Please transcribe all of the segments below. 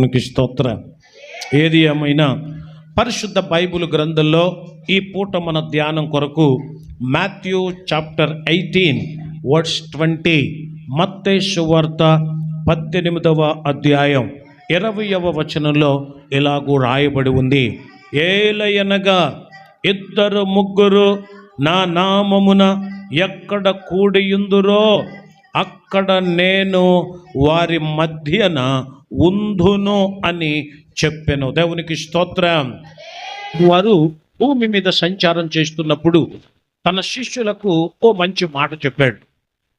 దేవునికి స్తోత్ర. ఏది ఏమైనా పరిశుద్ధ బైబిల్ గ్రంథంలో ఈ పూట మన ధ్యానం కొరకు Matthew chapter eighteen words twenty మత్తేసు వార్త పద్దెనిమిదవ అధ్యాయం ఇరవయవ వచనంలో ఇలాగూ రాయబడి ఉంది. ఏలయనగా ఇద్దరు ముగ్గురు నా నామమున ఎక్కడ కూడియుందురో అక్కడ నేను వారి మధ్యన ఉందును అని చెప్పాను. దేవునికి స్తోత్రం. వారు భూమి మీద సంచారం చేస్తున్నప్పుడు తన శిష్యులకు ఓ మంచి మాట చెప్పాడు.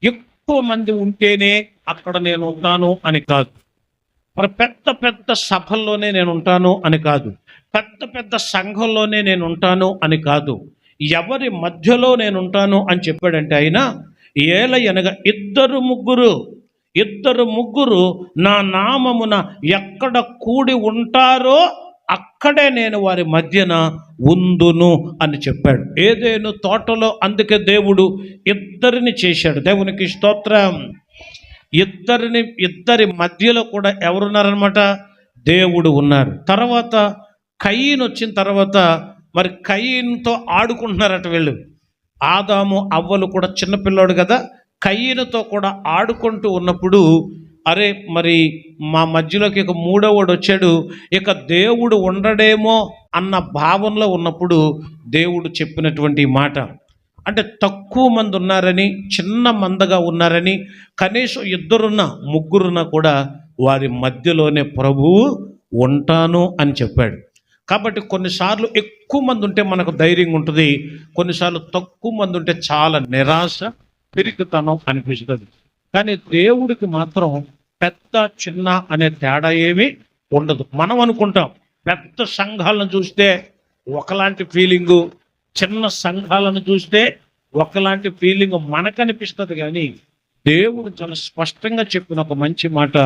ఎక్కువ మంది ఉంటేనే అక్కడ నేను ఉంటాను అని కాదు. మరి పెద్ద పెద్ద సభల్లోనే నేను ఉంటాను అని కాదు. పెద్ద పెద్ద సంఘంలోనే నేను ఉంటాను అని కాదు. ఎవరి మధ్యలో నేను ఉంటాను అని చెప్పాడంటే ఆయన ఏల అనగా ఇద్దరు ముగ్గురు ఇద్దరు ముగ్గురు నా నామమున ఎక్కడ కూడి ఉంటారో అక్కడే నేను వారి మధ్యన ఉందును అని చెప్పాడు. ఏదేను తోటలో అందుకే దేవుడు ఇద్దరిని చేశాడు. దేవునికి స్తోత్రం. ఇద్దరిని ఇద్దరి మధ్యలో కూడా ఎవరున్నారనమాట దేవుడు ఉన్నారు. తర్వాత కయ్యను వచ్చిన తర్వాత మరి కయ్యన్తో ఆడుకుంటున్నారట వీళ్ళు. ఆదాము అవ్వలు కూడా చిన్నపిల్లాడు కదా. కయ్యనుతో కూడా ఆడుకుంటూ ఉన్నప్పుడు అరే మరి మా మధ్యలోకి ఇక మూడోవాడు వచ్చాడు ఇక దేవుడు ఉండడేమో అన్న భావనలో ఉన్నప్పుడు దేవుడు చెప్పినటువంటి మాట. అంటే తక్కువ మంది ఉన్నారని చిన్న మందగా ఉన్నారని కనీసం ఇద్దరున్న ముగ్గురున్న కూడా వారి మధ్యలోనే ప్రభువు ఉంటాను అని చెప్పాడు. కాబట్టి కొన్నిసార్లు ఎక్కువ మంది ఉంటే మనకు ధైర్యంగా ఉంటుంది కొన్నిసార్లు తక్కువ మంది ఉంటే చాలా నిరాశ పిరికితనం అనిపిస్తుంది. కానీ దేవుడికి మాత్రం పెద్ద చిన్న అనే తేడా ఏమీ ఉండదు. మనం అనుకుంటాం పెద్ద సంఘాలను చూస్తే ఒకలాంటి ఫీలింగు చిన్న సంఘాలను చూస్తే ఒకలాంటి ఫీలింగ్ మనకనిపిస్తుంది కానీ దేవుడు చాలా స్పష్టంగా చెప్పిన ఒక మంచి మాట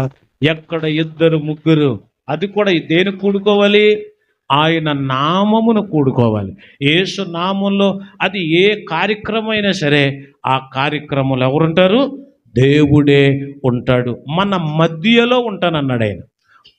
ఎక్కడ ఇద్దరు ముగ్గురు అది కూడా దేని కూడుకోవాలి? ఆయన నామమును కూడుకోవాలి. యేసు నామంలో అది ఏ కార్యక్రమం అయినా సరే ఆ కార్యక్రమంలో ఎవరుంటారు? దేవుడే ఉంటాడు. మన మధ్యలో ఉంటానన్నాడు ఆయన.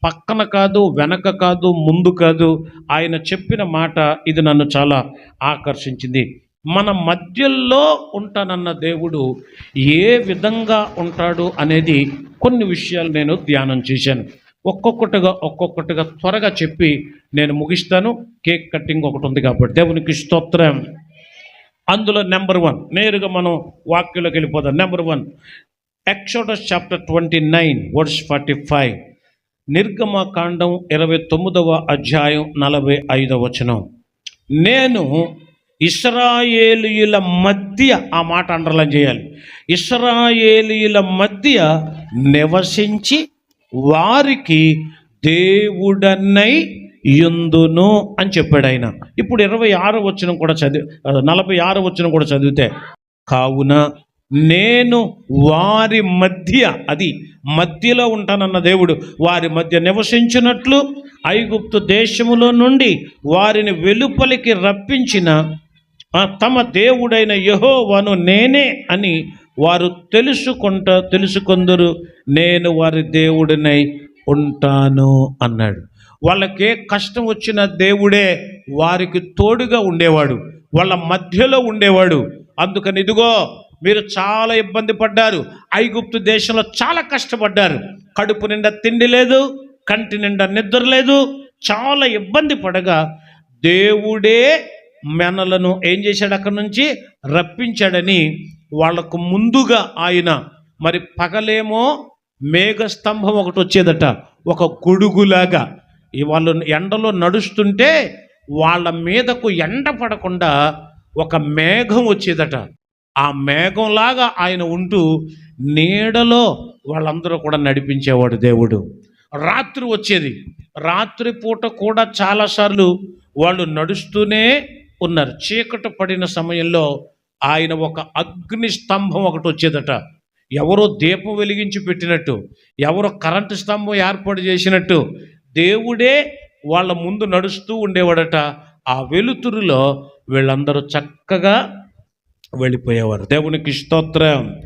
పక్కన కాదు వెనక కాదు ముందు కాదు. ఆయన చెప్పిన మాట ఇది నన్ను చాలా ఆకర్షించింది. మన మధ్యలో ఉంటానన్న దేవుడు ఏ విధంగా ఉంటాడు అనేది కొన్ని విషయాలు నేను ధ్యానం చేశాను. ఒక్కొక్కటిగా ఒక్కొక్కటిగా త్వరగా చెప్పి నేను ముగిస్తాను. కేక్ కట్టింగ్ ఒకటి ఉంది కాబట్టి దేవునికి స్తోత్రం. అందులో నెంబర్ వన్ నేరుగా మనం వాక్యంలోకి వెళ్ళిపోదాం. Number one Exodus chapter twenty nine verse forty five. నిర్గమకాండం ఇరవై తొమ్మిదవ అధ్యాయం నలభై ఐదవ వచనం. నేను ఇస్రాయేలీల మధ్య ఆ మాట అండర్లైన్ చేయాలి. ఇస్రాయేలీయుల మధ్య నివసించి వారికి దేవుడన్నై యుందును అని చెప్పాడు ఆయన. ఇప్పుడు ఇరవై ఆరు వచ్చిన కూడా చదివి నలభై ఆరు వచ్చిన కూడా చదివితే కావున నేను వారి మధ్య అది మధ్యలో ఉంటానన్న దేవుడు వారి మధ్య నివసించినట్లు ఐగుప్తు దేశములో నుండి వారిని వెలుపలికి రప్పించిన తమ దేవుడైన యహోవను నేనే అని వారు తెలుసుకుంట తెలుసుకొందరు నేను వారి దేవుడినై ఉంటాను అన్నాడు. వాళ్ళకే కష్టం వచ్చిన దేవుడే వారికి తోడుగా ఉండేవాడు. వాళ్ళ మధ్యలో ఉండేవాడు. అందుకని ఇదిగో మీరు చాలా ఇబ్బంది పడ్డారు. ఐగుప్తు దేశంలో చాలా కష్టపడ్డారు. కడుపు నిండా తిండి లేదు కంటి నిండా నిద్ర లేదు చాలా ఇబ్బంది పడగా దేవుడే మెనలను ఏం చేశాడు అక్కడి నుంచి? రప్పించాడని వాళ్ళకు ముందుగా ఆయన మరి పగలేమో మేఘస్తంభం ఒకటి వచ్చేదట ఒక గొడుగులాగా. వాళ్ళు ఎండలో నడుస్తుంటే వాళ్ళ మీదకు ఎండ పడకుండా ఒక మేఘం వచ్చేదట. ఆ మేఘంలాగా ఆయన ఉంటూ నీడలో వాళ్ళందరూ కూడా నడిపించేవాడు దేవుడు. రాత్రి వచ్చేది. రాత్రి పూట కూడా చాలాసార్లు వాళ్ళు నడుస్తూనే ఉన్నారు. చీకటి పడిన సమయంలో ఆయన ఒక అగ్ని స్తంభం ఒకటి వచ్చేదట. ఎవరో దీపం వెలిగించి పెట్టినట్టు ఎవరో కరెంటు స్తంభం ఏర్పాటు చేసినట్టు దేవుడే వాళ్ళ ముందు నడుస్తూ ఉండేవాడట. ఆ వెలుతురులో వీళ్ళందరూ చక్కగా వెళ్ళిపోయేవారు. దేవునికి స్తోత్రం.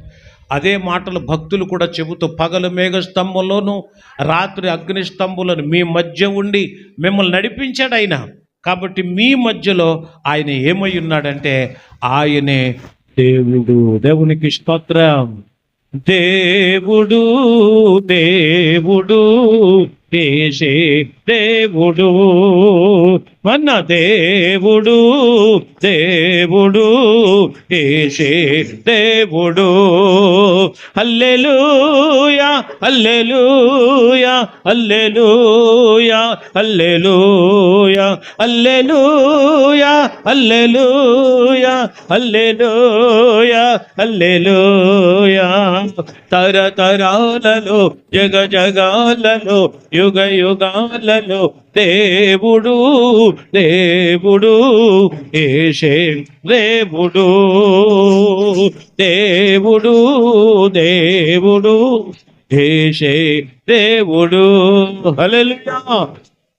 అదే మాటలు భక్తులు కూడా చెబుతూ పగలు మేఘ స్తంభంలోనూ రాత్రి అగ్ని స్తంభంలోను మీ మధ్య ఉండి మిమ్మల్ని నడిపించాడు ఆయన. కాబట్టి మీ మధ్యలో ఆయన ఏమై ఉన్నాడంటే ఆయనే దేవుడు. దేవునికి స్తోత్రం. దేవుడు దేవుడు. ఏసే దేవుడు మన దేవుడు దేవుడు ఏసే దేవుడు. Alleluia alleluia alleluia alleluia alleluia alleluia alleluia alleluia తరతరాలలో జగ జగాలలో యుగ యుగాలలో దేవుడు దేవుడు ఏషే దేవుడు దేవుడు దేవుడు ఏషే దేవుడు. హల్లెలూయా.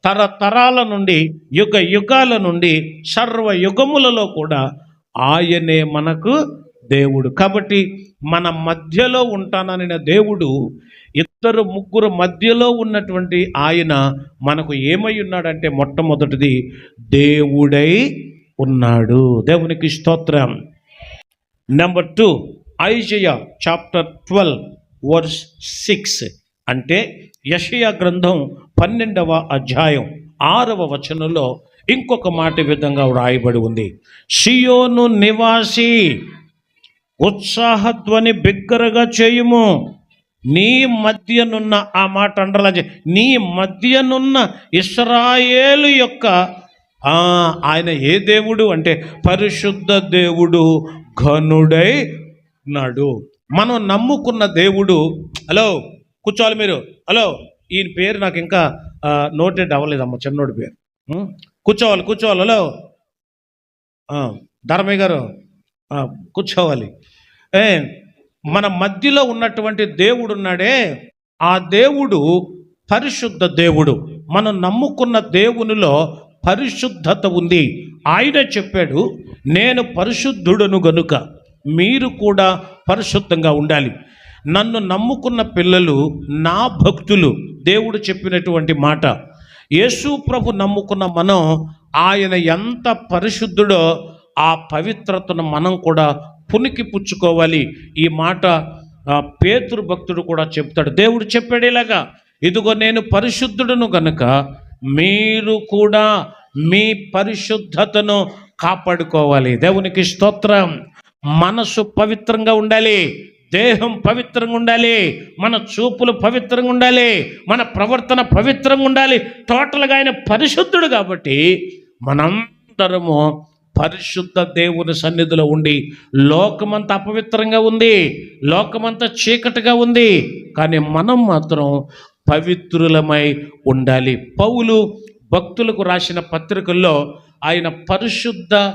తరతరాల నుండి యుగ యుగాల నుండి సర్వ యుగములలో కూడా ఆయనే మనకు దేవుడు. కాబట్టి మన మధ్యలో ఉంటానని దేవుడు ఇద్దరు ముగ్గురు మధ్యలో ఉన్నటువంటి ఆయన మనకు ఏమై ఉన్నాడంటే మొట్టమొదటిది దేవుడై ఉన్నాడు. దేవునికి స్తోత్రం. Number two Isaiah chapter twelve verse six అంటే యషయ గ్రంథం పన్నెండవ అధ్యాయం ఆరవ వచనంలో ఇంకొక మాట విధంగా వ్రాయబడి ఉంది. షియోను నివాసి ఉత్సాహధ్వని బిగ్గరగా చేయుము. నీ మధ్యనున్న ఆ మాట అండలా నీ మధ్యనున్న ఇస్రాయేలు యొక్క ఆయన ఏ దేవుడు అంటే పరిశుద్ధ దేవుడు ఘనుడై ఉన్నాడు మనం నమ్ముకున్న దేవుడు హలో కూర్చోవాలి మీరు హలో ఈయన పేరు నాకు ఇంకా నోటెడ్ అవ్వలేదమ్మ చిన్నోడి పేరు. కూర్చోవాలి కూర్చోవాలి హలో. ధర్మయ్య గారు కూర్చోవాలి. ఏ మన మధ్యలో ఉన్నటువంటి దేవుడు ఉన్నాడే ఆ దేవుడు పరిశుద్ధ దేవుడు. మనం నమ్ముకున్న దేవునిలో పరిశుద్ధత ఉంది. ఆయన చెప్పాడు నేను పరిశుద్ధుడను గనుక మీరు కూడా పరిశుద్ధంగా ఉండాలి. నన్ను నమ్ముకున్న పిల్లలు నా భక్తులు. దేవుడు చెప్పినటువంటి మాట. యేసు ప్రభు నమ్ముకున్న మనం ఆయన ఎంత పరిశుద్ధుడో ఆ పవిత్రతను మనం కూడా పునికి పుచ్చుకోవాలి. ఈ మాట పేతురు భక్తుడు కూడా చెప్తాడు. దేవుడు చెప్పాడు ఇలాగా ఇదిగో నేను పరిశుద్ధుడును గనుక మీరు కూడా మీ పరిశుద్ధతను కాపాడుకోవాలి. దేవునికి స్తోత్రం. మనసు పవిత్రంగా ఉండాలి. దేహం పవిత్రంగా ఉండాలి. మన చూపులు పవిత్రంగా ఉండాలి. మన ప్రవర్తన పవిత్రంగా ఉండాలి. టోటల్గా ఆయన పరిశుద్ధుడు కాబట్టి మనందరము పరిశుద్ధ దేవుని సన్నిధిలో ఉండి లోకమంతా అపవిత్రంగా ఉంది లోకమంతా చీకటిగా ఉంది. కానీ మనం మాత్రం పవిత్రులమై ఉండాలి. పౌలు భక్తులకు రాసిన పత్రికల్లో ఆయన పరిశుద్ధ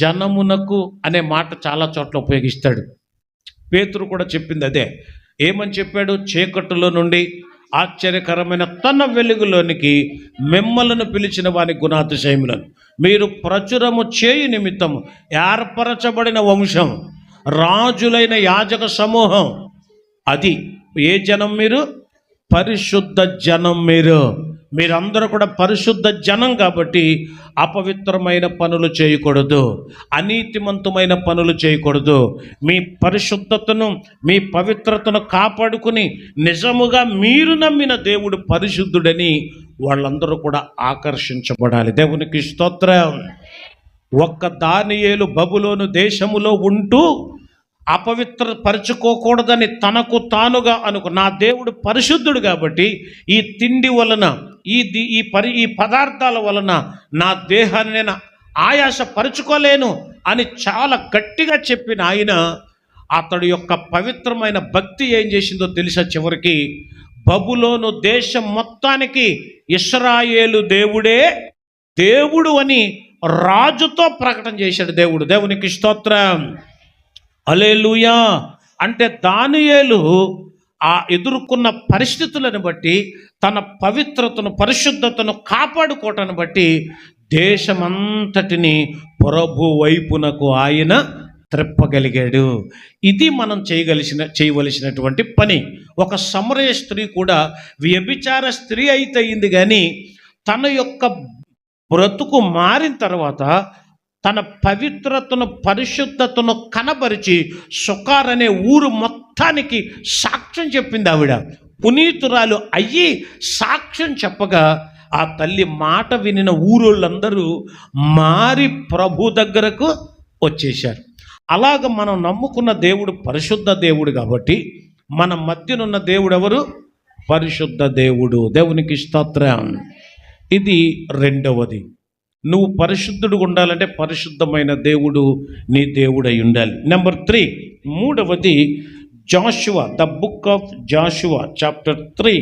జనమునకు అనే మాట చాలా చోట్ల ఉపయోగిస్తాడు. పేతురు కూడా చెప్పింది అదే. ఏమని చెప్పాడు? చీకటిలో నుండి ఆశ్చర్యకరమైన తన వెలుగులోనికి మిమ్మలను పిలిచిన వాని గుణాతిశయములను. మీరు ప్రచురము చేయు నిమిత్తము ఏర్పరచబడిన వంశం రాజులైన యాజక సమూహం. అది ఏ జనం మీరు? పరిశుద్ధ జనం మీరు. మీరందరూ కూడా పరిశుద్ధ జనం కాబట్టి అపవిత్రమైన పనులు చేయకూడదు అనీతిమంతమైన పనులు చేయకూడదు. మీ పరిశుద్ధతను మీ పవిత్రతను కాపాడుకుని నిజముగా మీరు నమ్మిన దేవుడు పరిశుద్ధుడని వాళ్ళందరూ కూడా ఆకర్షించబడాలి. దేవునికి స్తోత్రం. ఒక్క దానియేలు బబులోను దేశములో ఉంటూ అపవిత్ర పరుచుకోకూడదని తనకు తానుగా అనుకు నా దేవుడు పరిశుద్ధుడు కాబట్టి ఈ తిండి వలన ఈ ఈ పరి ఈ పదార్థాల వలన నా దేహాన్ని నేను ఆయాస పరుచుకోలేను అని చాలా గట్టిగా చెప్పిన ఆయన అతడు యొక్క పవిత్రమైన భక్తి ఏం చేసిందో తెలుసా చివరికి? బబులోను దేశం మొత్తానికి ఇస్రాయేలు దేవుడే దేవుడు అని రాజుతో ప్రకటన చేశాడు దేవుడు. దేవునికి స్తోత్రం. అలేలుయా అంటే దానియేలు ఆ ఎదుర్కొన్న పరిస్థితులను బట్టి తన పవిత్రతను పరిశుద్ధతను కాపాడుకోవటాన్ని బట్టి దేశమంతటిని ప్రభు వైపునకు ఆయన త్రిప్పగలిగాడు. ఇది మనం చేయగలిసిన చేయవలసినటువంటి పని. ఒక సమరయ స్త్రీ కూడా వ్యభిచార స్త్రీ అయితే అయింది కానీ తన యొక్క బ్రతుకు మారిన తర్వాత తన పవిత్రతను పరిశుద్ధతను కనబరిచి సుకార్ అనే ఊరు మొత్తానికి సాక్ష్యం చెప్పింది ఆవిడ. పునీతురాలు అయ్యి సాక్ష్యం చెప్పగా ఆ తల్లి మాట వినిన ఊరోళ్ళందరూ మారి ప్రభు దగ్గరకు వచ్చేశారు. అలాగ మనం నమ్ముకున్న దేవుడు పరిశుద్ధ దేవుడు కాబట్టి మన మధ్యనున్న దేవుడు ఎవరు పరిశుద్ధ దేవుడు. దేవునికి స్తోత్రం. ఇది రెండవది. నువ్వు పరిశుద్ధుడు ఉండాలంటే పరిశుద్ధమైన దేవుడు నీ దేవుడై ఉండాలి. నెంబర్ త్రీ మూడవది Joshua the book of Joshua chapter three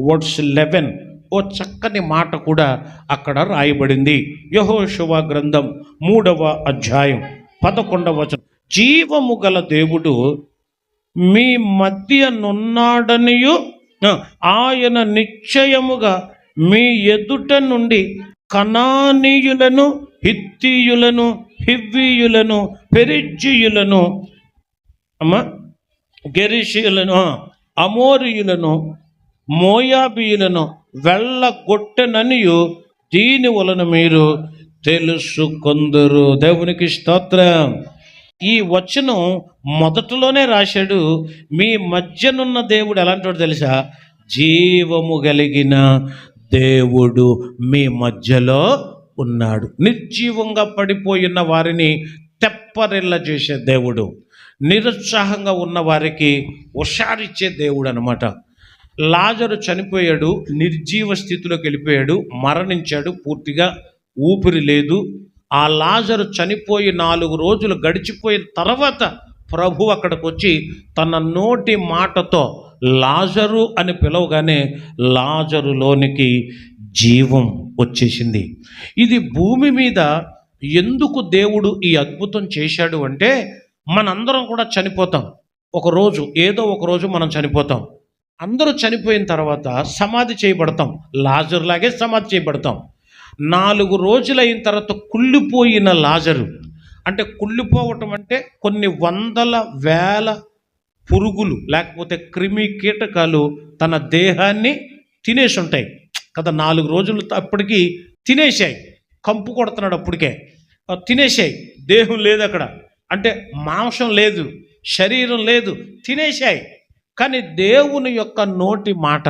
words eleven ఓ చక్కని మాట కూడా అక్కడ రాయబడింది. యహోశువ గ్రంథం మూడవ అధ్యాయం పదకొండవ జీవము గల దేవుడు మీ మధ్య నున్నాడనియు ఆయన నిశ్చయముగా మీ ఎదుట నుండి కనానీయులను హిత్తీయులను హివ్వీయులను పెరిజ్జీయులను అమ్మా గెరిషియులను అమోరియులను మోయాబీయులను వెళ్ళగొట్టననియు దీని వలన మీరు తెలుసుకొందరు. దేవునికి స్తోత్రం. ఈ వచనం మొదటలోనే రాశాడు మీ మధ్యనున్న దేవుడు ఎలాంటి తెలుసా? జీవము కలిగిన దేవుడు మీ మధ్యలో ఉన్నాడు. నిర్జీవంగా పడిపోయిన వారిని తెప్పరిల్ల చేసే దేవుడు నిరుత్సాహంగా ఉన్న వారికి హుషారిచ్చే దేవుడు అనమాట లాజరు చనిపోయాడు నిర్జీవ స్థితిలోకి వెళ్ళిపోయాడు మరణించాడు పూర్తిగా ఊపిరి లేదు. ఆ లాజరు చనిపోయి నాలుగు రోజులు గడిచిపోయిన తర్వాత ప్రభు అక్కడికి వచ్చి తన నోటి మాటతో లాజరు అని పిలవగానే లాజరులోనికి జీవం వచ్చేసింది. ఇది భూమి మీద ఎందుకు దేవుడు ఈ అద్భుతం చేశాడు అంటే మనందరం కూడా చనిపోతాం. ఒకరోజు ఏదో ఒక రోజు మనం చనిపోతాం. అందరూ చనిపోయిన తర్వాత సమాధి చేయబడతాం. లాజరులాగే సమాధి చేయబడతాం. నాలుగు రోజులైన తర్వాత కుళ్ళిపోయిన లాజరు. అంటే కుళ్ళిపోవటం అంటే కొన్ని వందల వేల పురుగులు లేకపోతే క్రిమి కీటకాలు తన దేహాన్ని తినేసి ఉంటాయి కదా నాలుగు రోజులు అప్పటికి తినేసాయి కంపు కొడుతున్నాడు అప్పటికే. తినేసాయి దేహం లేదు అక్కడ. అంటే మాంసం లేదు శరీరం లేదు తినేసాయి కానీ దేవుని యొక్క నోటి మాట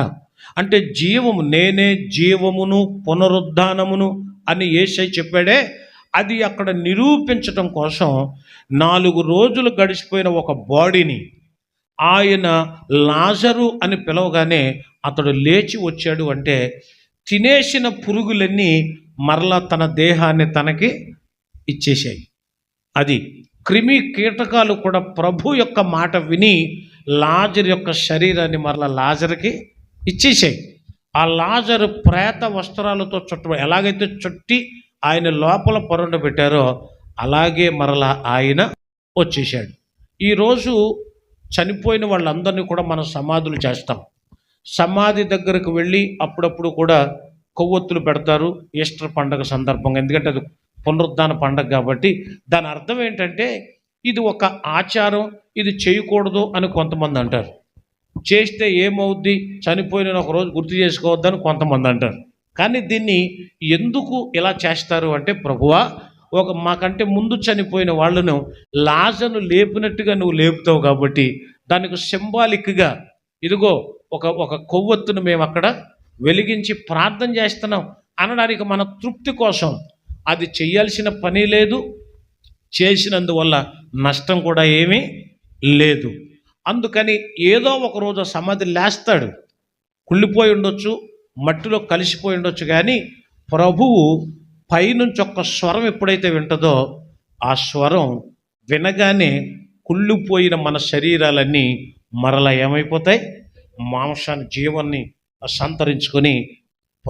అంటే జీవము నేనే జీవమును పునరుద్ధానమును అని ఏసై చెప్పాడే అది అక్కడ నిరూపించటం కోసం నాలుగు రోజులు గడిచిపోయిన ఒక బాడీని ఆయన లాజరు అని పిలవగానే అతడు లేచి వచ్చాడు అంటే తినేసిన పురుగులన్నీ మరలా తన దేహాన్ని తనకి ఇచ్చేసాయి అది క్రిమి కీటకాలు కూడా ప్రభు యొక్క మాట విని లాజర్ యొక్క శరీరాన్ని మరలా లాజర్కి ఇచ్చేసాయి ఆ లాజరు ప్రేత వస్త్రాలతో చుట్ట ఎలాగైతే చుట్టి ఆయన లోపల పొరండ పెట్టారో అలాగే మరలా ఆయన వచ్చేసాడు ఈరోజు చనిపోయిన వాళ్ళందరినీ కూడా మనం సమాధులు చేస్తాం. సమాధి దగ్గరకు వెళ్ళి అప్పుడప్పుడు కూడా కొవ్వొత్తులు పెడతారు ఈస్టర్ పండగ సందర్భంగా. ఎందుకంటే అది పునరుద్ధాన పండగ కాబట్టి దాని అర్థం ఏంటంటే ఇది ఒక ఆచారం ఇది చేయకూడదు అని కొంతమంది అంటారు. చేస్తే ఏమవుద్ది? చనిపోయిన ఒక రోజు గుర్తు చేసుకోవద్దని కొంతమంది అంటారు. కానీ దీన్ని ఎందుకు ఇలా చేస్తారు అంటే ప్రభువా ఒక మాకంటే ముందు చనిపోయిన వాళ్ళను లాజను లేపినట్టుగా నువ్వు లేపుతావు కాబట్టి దానికి సింబాలిక్గా ఇదిగో ఒక ఒక కొవ్వొత్తును మేము అక్కడ వెలిగించి ప్రార్థన చేస్తున్నాం అనడానికి మన తృప్తి కోసం. అది చేయాల్సిన పని లేదు చేసినందువల్ల నష్టం కూడా ఏమీ లేదు. అందుకని ఏదో ఒక రోజు సమాధి లేస్తాడు కుళ్ళిపోయి ఉండొచ్చు మట్టిలో కలిసిపోయి ఉండొచ్చు కానీ ప్రభువు పైనుంచి ఒక్క స్వరం ఎప్పుడైతే వింటదో ఆ స్వరం వినగానే కుళ్ళిపోయిన మన శరీరాలన్నీ మరలా ఏమైపోతాయి? మాంసాన్ని జీవాన్ని సంతరించుకొని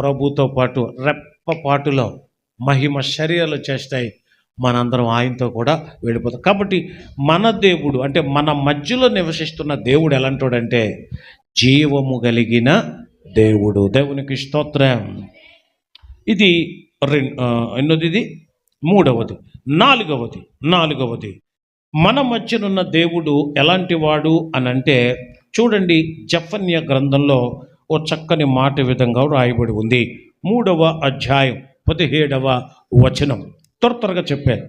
ప్రభుతో పాటు రెప్పపాటులో మహిమ శరీరాలు చేస్తాయి. మనందరం ఆయనతో కూడా వెళ్ళిపోతాం. కాబట్టి మన దేవుడు అంటే మన మధ్యలో నివసిస్తున్న దేవుడు ఎలాంటోడంటే జీవము కలిగిన దేవుడు. దేవునికి స్తోత్రం. ఇది రెండు ఎన్నోది ఇది మూడవది. నాలుగవది. నాలుగవది. మన మధ్యనున్న దేవుడు ఎలాంటి వాడు అని అంటే చూడండి జఫన్య గ్రంథంలో ఓ చక్కని మాట విధంగా రాయబడి ఉంది. మూడవ అధ్యాయం పదిహేడవ వచనం. త్వర త్వరగా చెప్పాను.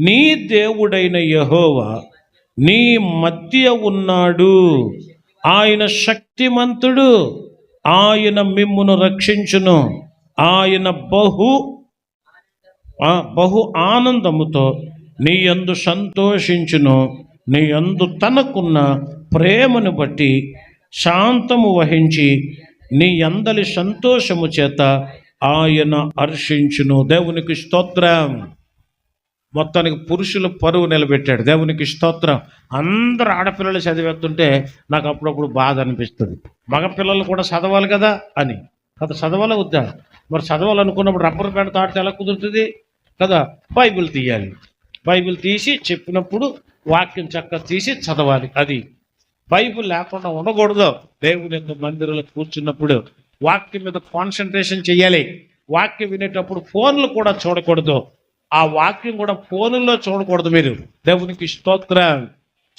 నీ దేవుడైన యహోవా నీ మధ్య ఉన్నాడు. ఆయన శక్తిమంతుడు. ఆయన మిమ్మును రక్షించును. ఆయన బహు ఆ, బహు ఆనందముతో నీ యందు సంతోషించును నీ యందు తనకున్న ప్రేమను బట్టి శాంతము వహించి నీ అందలి సంతోషము చేత ఆయన హర్షించును. దేవునికి స్తోత్రం. మొత్తానికి పురుషుల పరువు నిలబెట్టాడు. దేవునికి స్తోత్రం. అందరు ఆడపిల్లలు చదివేస్తుంటే నాకు అప్పుడప్పుడు బాధ అనిపిస్తుంది. మగపిల్లలు కూడా చదవాలి కదా అని. కదా చదవాలా వద్దా? మరి చదవాలనుకున్నప్పుడు రబ్బర్ బ్యాండ్ తాడితే ఎలా కుదురుతుంది? కదా బైబిల్ తీయాలి. బైబిల్ తీసి చెప్పినప్పుడు వాక్యం చక్కగా తీసి చదవాలి అది. బైబిల్ లేకుండా ఉండకూడదు. దేవుని యొక్క మందిరంలో కూర్చున్నప్పుడు వాక్యం మీద కాన్సన్ట్రేషన్ చేయాలి. వాక్యం వినేటప్పుడు ఫోన్లు కూడా చూడకూడదు. ఆ వాక్యం కూడా ఫోన్లో చూడకూడదు మీరు. దేవునికి స్తోత్రం.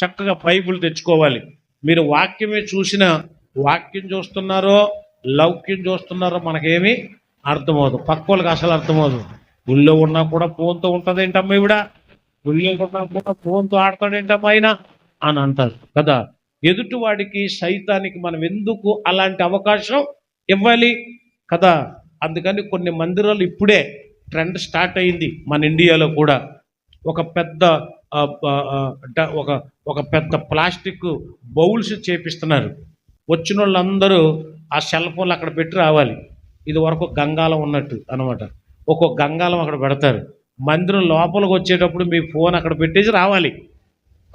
చక్కగా బైబిల్ తెచ్చుకోవాలి. మీరు వాక్యమే చూసిన వాక్యం చూస్తున్నారో లౌక్యం చూస్తున్నారో మనకేమీ అర్థమవుదు. పక్క వాళ్ళకి అసలు అర్థమవుదు. ఊళ్ళో ఉన్నా కూడా ఫోన్తో ఉంటుంది ఏంటమ్మా ఇవిడ ఊళ్ళో ఉన్నా కూడా ఫోన్తో ఆడతాడేంటమ్మా ఆయన? అని అంటారు. కదా? ఎదుటివాడికి సైతానికి మనం ఎందుకు అలాంటి అవకాశం ఇవ్వాలి? కదా? అందుకని కొన్ని మందిరాలు ఇప్పుడే ట్రెండ్ స్టార్ట్ అయింది మన ఇండియాలో కూడా. ఒక పెద్ద ఒక ఒక పెద్ద ప్లాస్టిక్ బౌల్స్ చేపిస్తున్నారు. వచ్చిన వాళ్ళందరూ ఆ సెల్ ఫోన్లు అక్కడ పెట్టి రావాలి. ఇది వరకు గంగాలం ఉన్నట్టు అనమాట ఒక్కొక్క గంగాలం అక్కడ పెడతారు. మందిరం లోపలికి వచ్చేటప్పుడు మీ ఫోన్ అక్కడ పెట్టేసి రావాలి.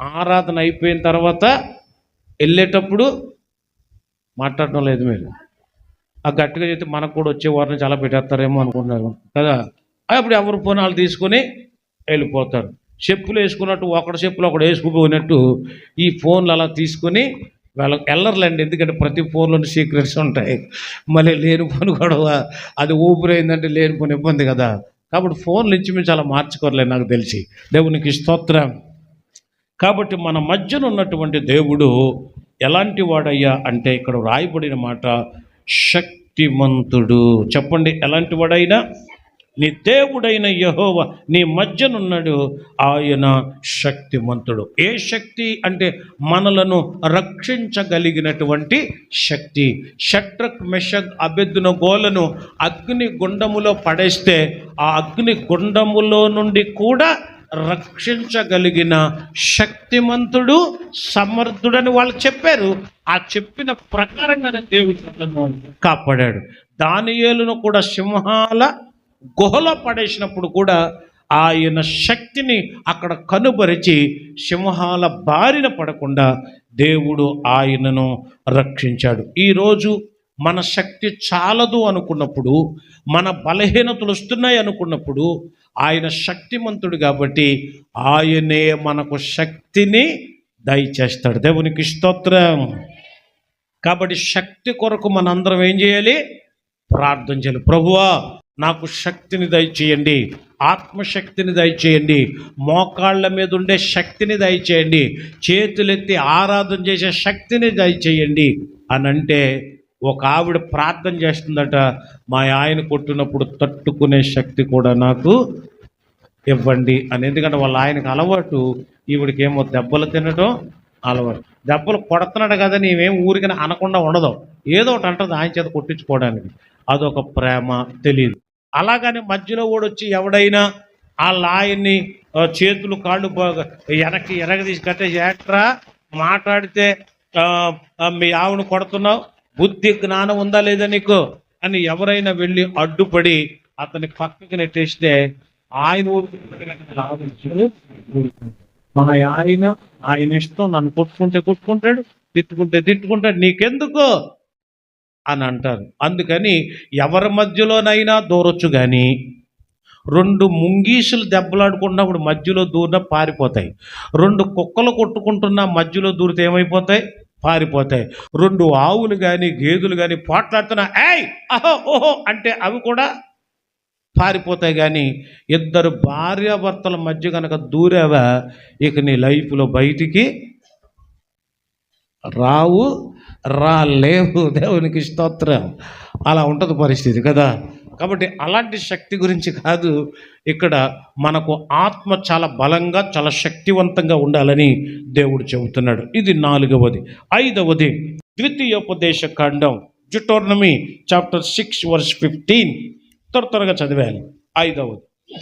ఆరాధన అయిపోయిన తర్వాత వెళ్ళేటప్పుడు మాట్లాడడం లేదు మీరు. ఆ గట్టిగా చెప్తే మనకు కూడా వచ్చే వారిని చాలా పెట్టేస్తారేమో అనుకుంటున్నారు. కదా? అప్పుడు ఎవరు ఫోన్ వాళ్ళు తీసుకొని వెళ్ళిపోతారు. చెప్పులు వేసుకున్నట్టు ఒకటి చెప్పులు ఒకటి వేసుకుపోయినట్టు ఈ ఫోన్లు అలా తీసుకొని వాళ్ళకి వెళ్ళర్లండి. ఎందుకంటే ప్రతి ఫోన్లోని సీక్రెట్స్ ఉంటాయి. మళ్ళీ లేని ఫోన్ గొడవ అది ఊపిరైందంటే లేని ఫోన్ ఇబ్బంది కదా. కాబట్టి ఫోన్లు నుంచి మేము చాలా మార్చుకోరలేదు నాకు తెలిసి. దేవునికి స్తోత్రం. కాబట్టి మన మధ్యన ఉన్నటువంటి దేవుడు ఎలాంటి వాడయ్యా అంటే ఇక్కడ రాయబడిన మాట శక్తిమంతుడు. చెప్పండి ఎలాంటి వాడైనా? నీ దేవుడైన యహోవ నీ మధ్యనున్నాడు. ఆయన శక్తిమంతుడు. ఏ శక్తి అంటే మనలను రక్షించగలిగినటువంటి శక్తి. షట్రక్ మెషక్ అభ్యర్థున గోలను అగ్ని గుండములో పడేస్తే ఆ అగ్ని గుండములో నుండి కూడా రక్షించగలిగిన శక్తిమంతుడు సమర్థుడని వాళ్ళు చెప్పారు. ఆ చెప్పిన ప్రకారంగానే దేవుడు కాపాడాడు. దానియేలును కూడా సింహాల గుహలో పడేసినప్పుడు కూడా ఆయన శక్తిని అక్కడ కనుపరిచి సింహాల బారిన పడకుండా దేవుడు ఆయనను రక్షించాడు. ఈరోజు మన శక్తి చాలదు అనుకున్నప్పుడు మన బలహీనతలు వస్తున్నాయి అనుకున్నప్పుడు ఆయన శక్తిమంతుడు కాబట్టి ఆయనే మనకు శక్తిని దయచేస్తాడు. దేవునికి స్తోత్రం. కాబట్టి శక్తి కొరకు మనందరం ఏం చేయాలి? ప్రార్థన చేయాలి. ప్రభువా నాకు శక్తిని దయచేయండి ఆత్మశక్తిని దయచేయండి మోకాళ్ళ మీద ఉండే శక్తిని దయచేయండి చేతులెత్తి ఆరాధన చేసే శక్తిని దయచేయండి అని అంటే ఒక ఆవిడ ప్రార్థన చేస్తుందట మా ఆయన కొట్టినప్పుడు తట్టుకునే శక్తి కూడా నాకు ఇవ్వండి అని. ఎందుకంటే వాళ్ళ ఆయనకు అలవాటు ఈవిడికి ఏమో దెబ్బలు తినడం అలవాటు. దెబ్బలు కొడుతున్నాడు కదా నీవేం ఊరికి అనకుండా ఉండదు. ఏదో ఒకటి అంటుంది ఆయన చేత కొట్టించుకోవడానికి. అదొక ప్రేమ తెలియదు అలాగని మధ్యలో కూడా వచ్చి ఎవడైనా ఆ లాయన్ని చేతులు కాళ్ళు బాగా వెనక్కి ఎరగదీసి కట్టే ఏట్రా మాట్లాడితే మీ ఆవును కొడుతున్నావు బుద్ధి జ్ఞానం ఉందా లేదా నీకు? అని ఎవరైనా వెళ్ళి అడ్డుపడి అతని పక్కకి నెట్టేస్తే ఆయన మన ఆయన ఆయన ఇష్టం నన్ను కొట్టుకుంటే కొట్టుకుంటాడు తిట్టుకుంటే తిట్టుకుంటాడు నీకెందుకు? అని అంటారు అందుకని ఎవరి మధ్యలోనైనా దూరొచ్చు కానీ రెండు ముంగీసులు దెబ్బలాడుకున్నప్పుడు మధ్యలో దూరిన పారిపోతాయి. రెండు కుక్కలు కొట్టుకుంటున్న మధ్యలో దూరితే ఏమైపోతాయి? పారిపోతాయి. రెండు ఆవులు కానీ గేదెలు కానీ పోట్లాడుతున్నా ఏయ్ అహో ఓహో అంటే అవి కూడా పారిపోతాయి కానీ ఇద్దరు భార్యాభర్తల మధ్య కనుక దూరావా ఇక నీ లైఫ్లో బయటికి రావు రాలేవు దేవునికి స్తోత్రం. అలా ఉంటుంది పరిస్థితి కదా. కాబట్టి అలాంటి శక్తి గురించి కాదు. ఇక్కడ మనకు ఆత్మ చాలా బలంగా చాలా శక్తివంతంగా ఉండాలని దేవుడు చెబుతున్నాడు. ఇది నాలుగవది. ఐదవది ద్వితీయోపదేశ ఖండం Deuteronomy chapter six verse fifteen. త్వర త్వరగా చదివాను. ఐదవది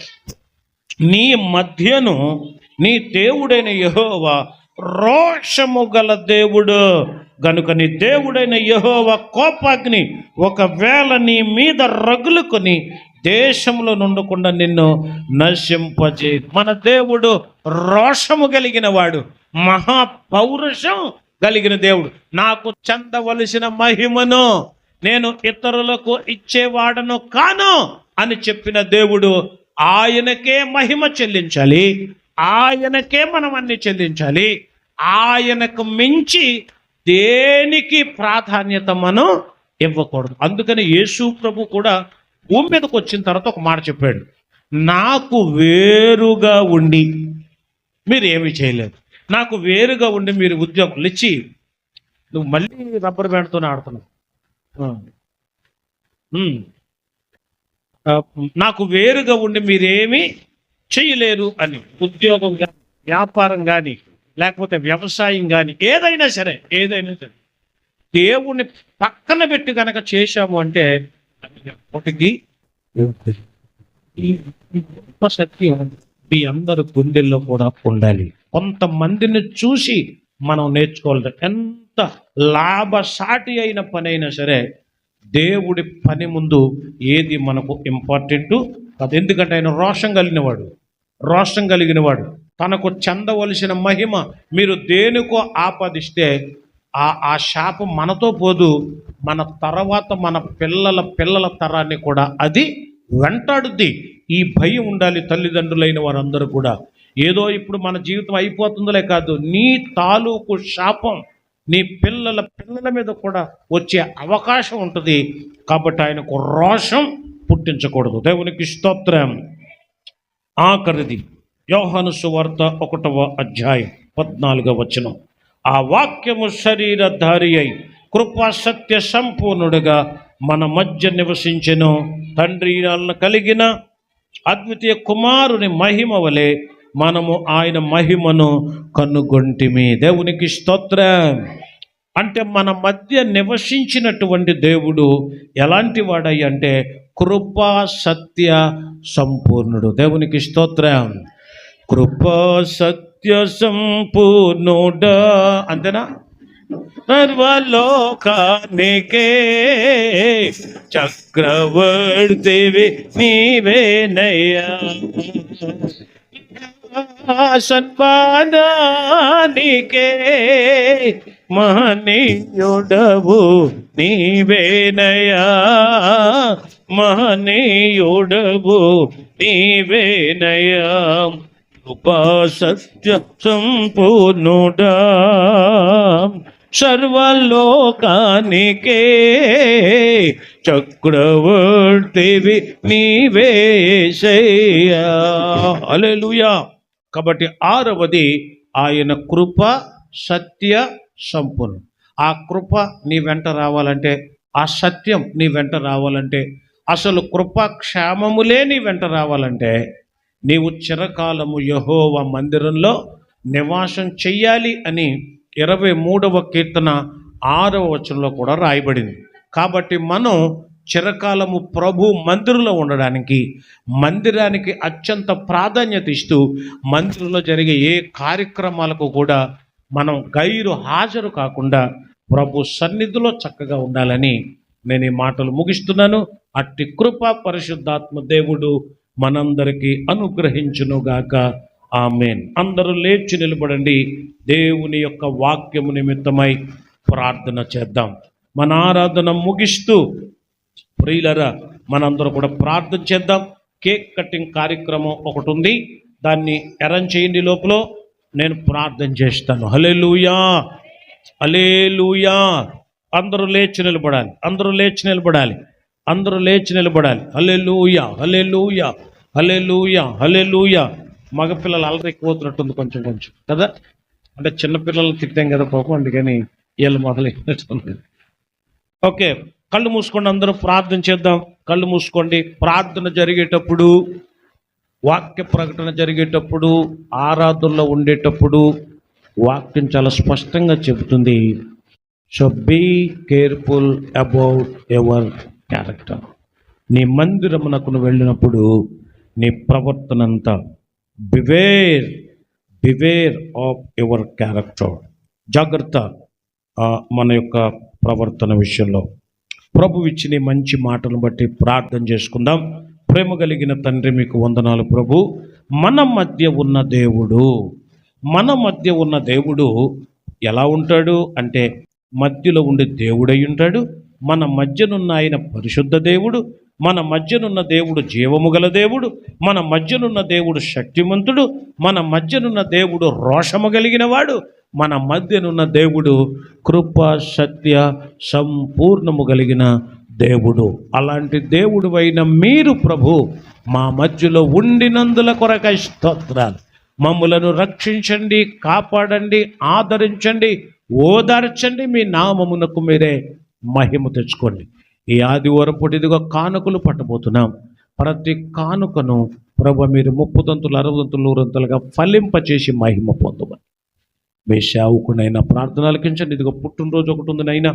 నీ మధ్యను నీ దేవుడైన యహోవా రోషము గల దేవుడు. గనుక నీ దేవుడైన యహోవ కోపాగ్ని ఒకవేళ నీ మీద రగులుకొని దేశంలో నుండకుండా నిన్ను నశింపజే. మన దేవుడు రోషము కలిగిన వాడు. మహా పౌరుషం కలిగిన దేవుడు. నాకు చెందవలసిన మహిమను నేను ఇతరులకు ఇచ్చేవాడను కాను అని చెప్పిన దేవుడు ఆయనకే మహిమ చెల్లించాలి. ఆయనకే మనం అన్ని చెల్లించాలి. ఆయనకు మించి దేనికి ప్రాధాన్యత మనం ఇవ్వకూడదు. అందుకని యేసు ప్రభు కూడా భూమి మీదకి వచ్చిన తర్వాత ఒక మాట చెప్పాడు. నాకు వేరుగా ఉండి మీరు ఏమి చేయలేదు. నాకు వేరుగా ఉండి మీరు ఉద్యోగులు ఇచ్చి నువ్వు మళ్ళీ రబ్బర్ బ్యాండ్తోనే ఆడుతున్నావు. నాకు వేరుగా ఉండి మీరేమీ చేయలేరు అని ఉద్యోగం కానీ వ్యాపారం కానీ లేకపోతే వ్యవసాయం కానీ ఏదైనా సరే ఏదైనా సరే దేవుణ్ణి పక్కన పెట్టి కనుక చేశాము అంటే అది ఎప్పటికీ ఈ గొప్ప సత్యం మీ అందరు గుండెల్లో కూడా ఉండాలి. కొంతమందిని చూసి మనం నేర్చుకోవాలి. ఎంత లాభసాటి అయిన పని అయినా సరే దేవుడి పని ముందు ఏది మనకు ఇంపార్టెంట్ అది ఎందుకంటే ఆయన రోషం కలిగినవాడు. రోషం కలిగినవాడు. తనకు చెందవలసిన మహిమ మీరు దేనికో ఆపాదిస్తే ఆ ఆ శాపం మనతో పోదు. మన తర్వాత మన పిల్లల పిల్లల తరాన్ని కూడా అది వెంటాడుద్ది. ఈ భయం ఉండాలి తల్లిదండ్రులైన వారందరూ కూడా. ఏదో ఇప్పుడు మన జీవితం అయిపోతుందిలే కాదు. నీ తాలూకు శాపం నీ పిల్లల పిల్లల మీద కూడా వచ్చే అవకాశం ఉంటుంది. కాబట్టి ఆయనకు రోషం పుట్టించకూడదు. దేవునికి స్తోత్రం. ఆఖరిది యోహాను సువార్త ఒకటవ అధ్యాయం పద్నాలుగవ వచనం. ఆ వాక్యము శరీరధారి అయి కృపా సత్య సంపూర్ణుడుగా మన మధ్య నివసించెను. తండ్రి కలిగిన అద్వితీయ కుమారుని మహిమ వలె మనము ఆయన మహిమను కనుగొంటిమి దేవునికి స్తోత్రం. అంటే మన మధ్య నివసించినటువంటి దేవుడు ఎలాంటి వాడై అంటే కృపా సత్య సంపూర్ణుడు. దేవునికి స్తోత్రం. కృపా సత్య సంపూర్ణుడ అంతేనా? సర్వలోకానికే చక్రవర్తివి నీవేనయ్యా సన్మానానికే మహనీయుడవు నీవేనయా? మహనీయుడవు నీవేనయా? కృపా సత్య సంపూర్ణుడా? సర్వలోకానికే చక్రవర్తివి నీవేశయ్యా అలెలుయా కాబట్టి ఆరవది ఆయన కృప సత్య సంపూర్ణం. ఆ కృప నీ వెంట రావాలంటే ఆ సత్యం నీ వెంట రావాలంటే అసలు కృప క్షేమములే నీ వెంట రావాలంటే నీవు చిరకాలము యహోవ మందిరంలో నివాసం చెయ్యాలి అని ఇరవై మూడవ కీర్తన ఆరవ వచనంలో కూడా రాయబడింది. కాబట్టి మనం చిరకాలము ప్రభు మందిరంలో ఉండడానికి మందిరానికి అత్యంత ప్రాధాన్యత ఇస్తూ మందిరంలో జరిగే ఏ కార్యక్రమాలకు కూడా మనం గైరు హాజరు కాకుండా ప్రభు సన్నిధిలో చక్కగా ఉండాలని నేను ఈ మాటలు ముగిస్తున్నాను. అట్టి కృప పరిశుద్ధాత్మ దేవుడు మనందరికీ అనుగ్రహించునుగాక. ఆమెన్. అందరూ లేచి నిలబడండి. దేవుని యొక్క వాక్యము నిమిత్తమై ప్రార్థన చేద్దాం. మన ఆరాధన ముగిస్తూ ప్రియులరా మనందరూ కూడా ప్రార్థన చేద్దాం. కేక్ కటింగ్ కార్యక్రమం ఒకటి ఉంది. దాన్ని అరేంజ్ చేయండి లోపల. నేను ప్రార్థన చేస్తాను. హలేలుయా హలేలుయా అందరూ లేచి నిలబడాలి. అందరూ లేచి నిలబడాలి. అందరూ లేచి నిలబడాలి. హలే లూయ హలే లూయా హలే లూయ హలే లూయ మగపిల్లలు అల్లరి ఎక్కువవుతున్నట్టుంది కొంచెం కొంచెం. కదా? అంటే చిన్నపిల్లలు తిట్టాం కదా పాపం అందుకని వీళ్ళు మొదలైనట్టుంది ఓకే. కళ్ళు మూసుకోండి అందరూ ప్రార్థన చేద్దాం. కళ్ళు మూసుకోండి. ప్రార్థన జరిగేటప్పుడు వాక్య ప్రకటన జరిగేటప్పుడు ఆరాధనలో ఉండేటప్పుడు వాక్యం చాలా స్పష్టంగా చెబుతుంది. So be careful about ever character నీ మందిరమునకు వెళ్ళినప్పుడు నీ ప్రవర్తన అంతా beware beware of your character జాగ్రత్త మన యొక్క ప్రవర్తన విషయంలో. ప్రభు ఇచ్చిన మంచి మాటలను బట్టి ప్రార్థన చేసుకుందాం. ప్రేమ కలిగిన తండ్రి మీకు వందనాలు ప్రభు. మన మధ్య ఉన్న దేవుడు మన మధ్య ఉన్న దేవుడు ఎలా ఉంటాడు అంటే మధ్యలో ఉండే దేవుడై ఉంటాడు. మన మధ్యనున్న ఆయన పరిశుద్ధ దేవుడు మన మధ్యనున్న దేవుడు జీవము గల దేవుడు మన మధ్యనున్న దేవుడు శక్తిమంతుడు మన మధ్యనున్న దేవుడు రోషము కలిగిన వాడు మన మధ్యనున్న దేవుడు కృప సత్య సంపూర్ణము కలిగిన దేవుడు. అలాంటి దేవుడు అయిన మీరు ప్రభు మా మధ్యలో ఉండినందుల కొరకై స్తోత్రాలు. మమ్మలను రక్షించండి కాపాడండి ఆదరించండి ఓదార్చండి మీ నామమునకు మీరే మహిమ తెచ్చుకోండి. ఈ ఆదివారం పొడిదిగా కానుకలు పట్టబోతున్నాం. ప్రతి కానుకను ప్రభు మీరు ముప్పుదంతులు అరవదంతులు నూరంతులుగా ఫలింపచేసి మహిమ పొందమని. మీ సేవకునైనా ప్రార్థనలకించండి ఇదిగో పుట్టినరోజు ఒకటి ఉంది నైనా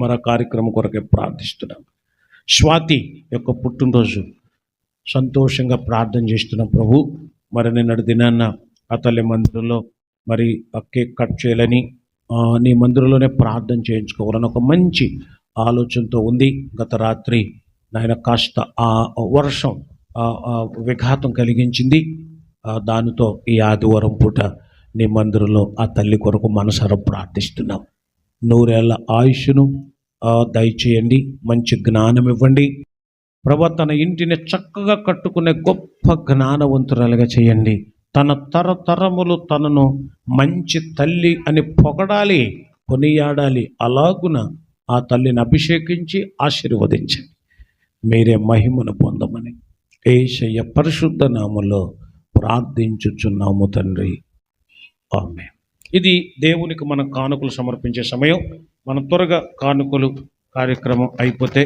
మరో కార్యక్రమం కొరకే ప్రార్థిస్తున్నాం. స్వాతి యొక్క పుట్టినరోజు సంతోషంగా ప్రార్థన చేస్తున్నాం ప్రభు. మరి నిన్నటి దినాన్న ఆ తల్లి మందిరంలో మరి ఆ కేక్ కట్ చేయాలని నీ మందిరంలోనే ప్రార్థన చేయించుకోవాలని ఒక మంచి ఆలోచనతో ఉంది. గత రాత్రి నాయన కాస్త ఆ వర్షం విఘాతం కలిగించింది. దానితో ఈ ఆదివారం పూట నీ మందిరంలో ఆ తల్లి కొరకు మనసారం ప్రార్థిస్తున్నాం. నూరేళ్ళ ఆయుష్ను దయచేయండి మంచి జ్ఞానం ఇవ్వండి. ప్రభా తన ఇంటిని చక్కగా కట్టుకునే గొప్ప జ్ఞానవంతురాలుగా చేయండి. తన తరతరములు తనను మంచి తల్లి అని పొగడాలి కొనియాడాలి. అలాగున ఆ తల్లిని అభిషేకించి ఆశీర్వదించండి. మీరే మహిమను పొందమని ఏషయ్య పరిశుద్ధ నామలో ప్రార్థించుచున్నాము తండ్రి. ఆమె ఇది దేవునికి మన కానుకలు సమర్పించే సమయం. మనం త్వరగా కానుకలు కార్యక్రమం అయిపోతే